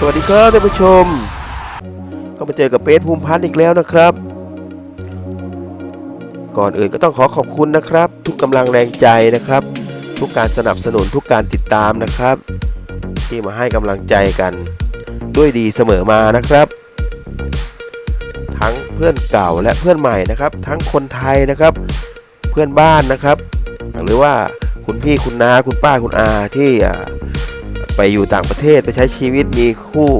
สวัสดีครับท่านผู้ชม ก็มาเจอกับเบสภูมิพัฒน์อีกแล้วนะครับ ก่อนอื่นก็ต้องขอขอบคุณนะครับ ทุกกำลังแรงใจนะครับ ทุกการสนับสนุนทุกการติดตามนะครับ ที่มาให้กำลังใจกัน ด้วยดีเสมอมานะครับ ทั้งเพื่อนเก่าและเพื่อนใหม่นะครับ ทั้งคนไทยนะครับ เพื่อนบ้านนะครับ หรือว่าคุณพี่คุณน้าคุณป้าคุณอาที่อ่า ไปอยู่ต่างประเทศไปใช้ชีวิตมีคู่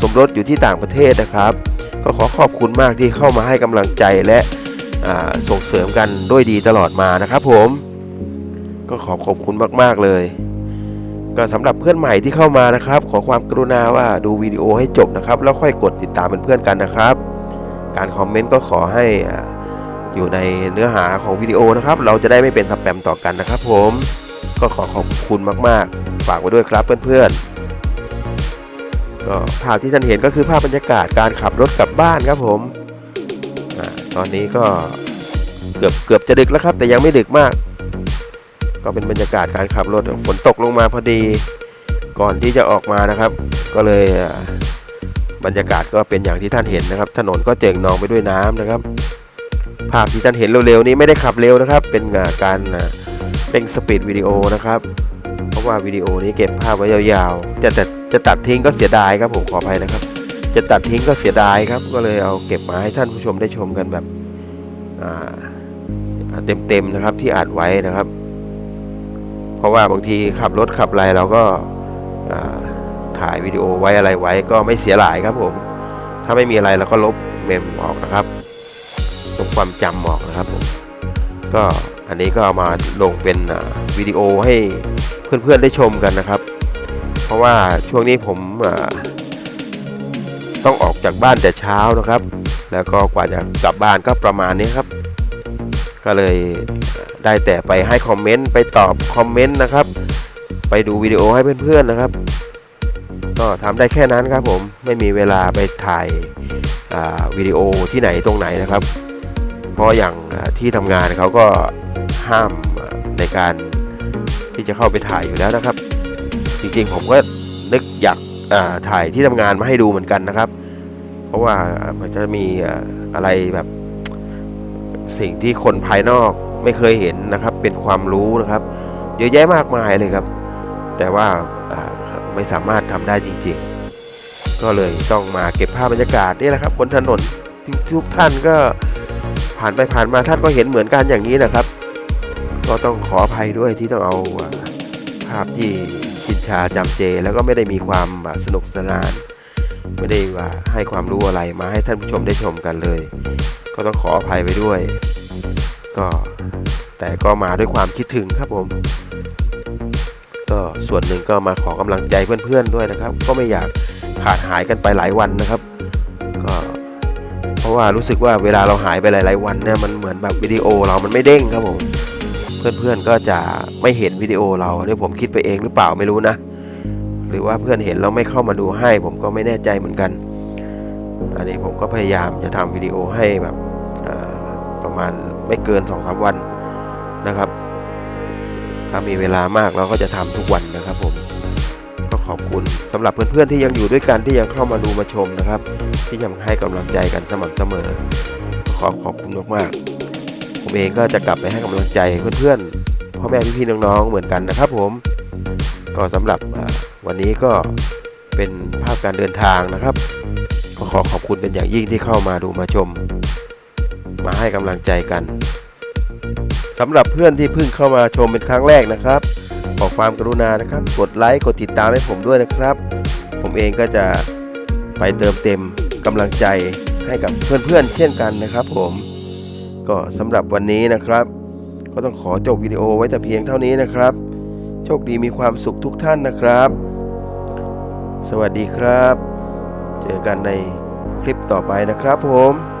สมรสอยู่ที่ต่างประเทศนะครับ ก็ขอขอบคุณมากที่เข้ามาให้กำลังใจและส่งเสริมกันด้วยดีตลอดมานะครับผมก็ขอขอบคุณมาก ๆ เลย ก็สำหรับเพื่อนใหม่ที่เข้ามานะครับ ขอความกรุณาว่าดูวิดีโอให้จบนะครับ แล้วค่อยกดติดตามเป็นเพื่อนกันนะครับ การคอมเมนต์ก็ขอให้อ่าอยู่ในเนื้อหาของวิดีโอนะครับ เราจะได้ไม่เป็นทับแปมต่อกันนะครับ ผมก็ขอขอบคุณมาก ๆ ฝากไว้ด้วยครับเพื่อนๆก็ภาพที่ท่านเห็นก็คือภาพบรรยากาศการขับรถกลับบ้านครับผมอตอนนี้ก็เกือบเกือบจะดึกแล้วครับ แต่ยังไม่ดึกมาก ก็เป็นบรรยากาศการขับรถฝนตกลงมาพอดีก่อนที่จะออกมานะครับ ก็เลยบรรยากาศก็เป็นอย่างที่ท่านเห็นนะครับ ถนนก็เจิ่งนองไปด้วยน้ำนะครับ ภาพที่ท่านเห็นเร็วๆนี้ไม่ได้ขับเร็วนะครับ เป็นการเร่งสปีดวิดีโอนะครับ ว่าวิดีโอนี้เก็บภาพไว้ยาวๆ จะจะจะตัดทิ้งก็เสียดายครับผมขออภัยนะครับ จะตัดทิ้งก็เสียดายครับ ก็เลยเอาเก็บมาให้ท่านผู้ชมได้ชมกันแบบเต็มๆนะครับที่อัดไว้นะครับ เพราะว่าบางทีขับรถขับไรเราก็ถ่ายวิดีโอไว้อะไรไว้ก็ไม่เสียหลายครับผม ถ้าไม่มีอะไรเราก็ลบเมมออกนะครับลบความจำออกนะครับผมก็ อันนี้ก็เอามาลงเป็นวิดีโอให้เพื่อนๆได้ชมกันนะครับ เพราะว่าช่วงนี้ผมต้องออกจากบ้านแต่เช้านะครับ แล้วก็กว่าจะกลับบ้านก็ประมาณนี้ครับ ก็เลยได้แต่ไปให้คอมเมนต์ไปตอบคอมเมนต์นะครับ ไปดูวิดีโอให้เพื่อนๆนะครับ ก็ทำได้แค่นั้นครับผมไม่มีเวลาไปถ่ายวิดีโอที่ไหนตรงไหนนะครับ เพราะอย่างที่ทำงานเขาก็ห้ามในการที่จะเข้าไปถ่ายอยู่แล้วนะครับ จริงๆผมก็นึกอยากถ่ายที่ทำงานมาให้ดูเหมือนกันนะครับ เพราะว่ามันจะมีอะไรแบบสิ่งที่คนภายนอกไม่เคยเห็นนะครับ เป็นความรู้นะครับ เยอะแยะมากมายเลยครับ แต่ว่าอ่าไม่สามารถทำได้จริง ๆ ก็เลยต้องมาเก็บภาพบรรยากาศนี่แหละครับบนถนนทุกท่านก็ ผ่านไปผ่านมาท่านก็เห็นเหมือนกันอย่างนี้นะครับ ก็ต้องขออภัยด้วยที่ต้องเอาภาพที่ชินชาจำเจ แล้วก็ไม่ได้มีความสนุกสนาน ไม่ได้ว่าให้ความรู้อะไรมาให้ท่านผู้ชมได้ชมกันเลย ก็ต้องขออภัยไปด้วย ก็แต่ก็มาด้วยความคิดถึงครับผม ก็ส่วนหนึ่งก็มาขอกำลังใจเพื่อนๆด้วยนะครับ ก็ไม่อยากขาดหายกันไปหลายวันนะครับ ว่ารู้สึกว่าเวลาเราหายไปหลาย ๆ วันเนี่ยมันเหมือนแบบวิดีโอเรามันไม่เด้งครับผม เพื่อนๆก็จะไม่เห็นวิดีโอเราเนี่ยผมคิดไปเองหรือเปล่าไม่รู้นะ หรือว่าเพื่อนเห็นเราไม่เข้ามาดูให้ ผมก็ไม่แน่ใจเหมือนกัน อันนี้ผมก็พยายามจะทำวิดีโอให้แบบประมาณไม่เกิน2อสวันนะครับ ถ้ามีเวลามากเราก็จะทำทุกวันนะครับผมก็ขอบคุณสำหรับเพื่อนๆที่ยังอยู่ด้วยกันที่ยังเข้ามาดูมาชมนะครับ ที่ยังให้กำลังใจกันสม่ำเสมอ ขอขอบคุณมากๆ ผมเองก็จะกลับไปให้กำลังใจเพื่อนๆพ่อแม่พี่ๆน้องๆเหมือนกันนะครับผม ก็สำหรับวันนี้ก็เป็นภาพการเดินทางนะครับก็ขอขอบคุณเป็นอย่างยิ่งที่เข้ามาดูมาชม มาให้กำลังใจกันสำหรับเพื่อนที่เพิ่งเข้ามาชมเป็นครั้งแรกนะครับ ขอความกรุณานะครับ กดไลค์กดติดตามให้ผมด้วยนะครับ ผมเองก็จะไปเติมเต็ม กำลังใจให้กับเพื่อนๆเช่นกันนะครับ ผม ก็สำหรับวันนี้นะครับ ก็ต้องขอจบวิดีโอไว้แต่เพียงเท่านี้นะครับ โชคดีมีความสุขทุกท่านนะครับ สวัสดีครับ เจอกันในคลิปต่อไปนะครับผม